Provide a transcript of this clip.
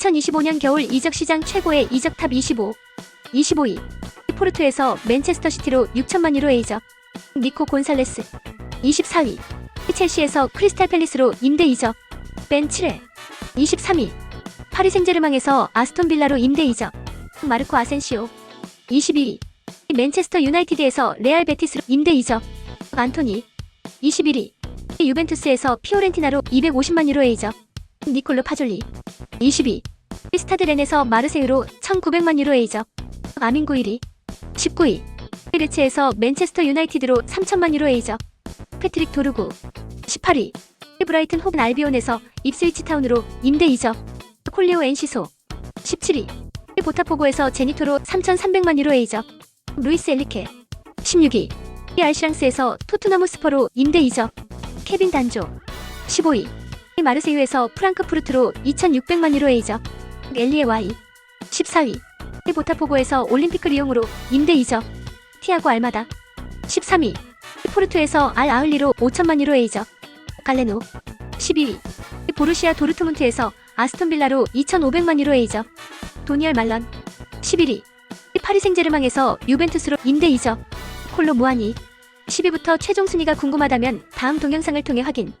2025년 겨울 이적 시장 최고의 이적 탑 25. 25위. 포르투에서 맨체스터 시티로 6천만 유로의 이적. 니코 곤살레스. 24위. 첼시에서 크리스탈 팰리스로 임대 이적. 벤 7회. 23위. 파리 생제르맹에서 아스톤 빌라로 임대 이적. 마르코 아센시오. 22위. 맨체스터 유나이티드에서 레알 베티스로 임대 이적. 안토니. 21위. 유벤투스에서 피오렌티나로 250만 유로의 이적. 니콜로 파졸리. 22. 스타드 렌에서 마르세유로 1900만 유로의 이적. 아민고 1위. 19위. 레츠에서 맨체스터 유나이티드로 3000만 유로의 이적. 패트릭 도르구. 18위. 브라이튼 호븐 알비온에서 입스위치 타운으로 임대 이적. 콜리오 엔시소. 17위. 보타포고에서 제니토로 3,300만 유로의 이적. 루이스 엘리케. 16위. 알시랑스에서 토트넘 스퍼로 임대 이적. 케빈 단조. 15위. 마르세유에서 프랑크푸르트로 2,600만 유로의 이적. 엘리에 와이. 14위. 보타포고에서 올림피크 리옹으로 임대 이적. 티아고 알마다. 13위. 포르투에서 알 아흘리로 5천만 유로의 이적. 갈레노. 12위. 보루시아 도르트문트에서 아스톤 빌라로 2,500만 유로의 이적. 도니얼 말런. 11위. 파리 생제르맹에서 유벤투스로 임대 이적. 콜로 무아니. 10위부터 최종 순위가 궁금하다면 다음 동영상을 통해 확인.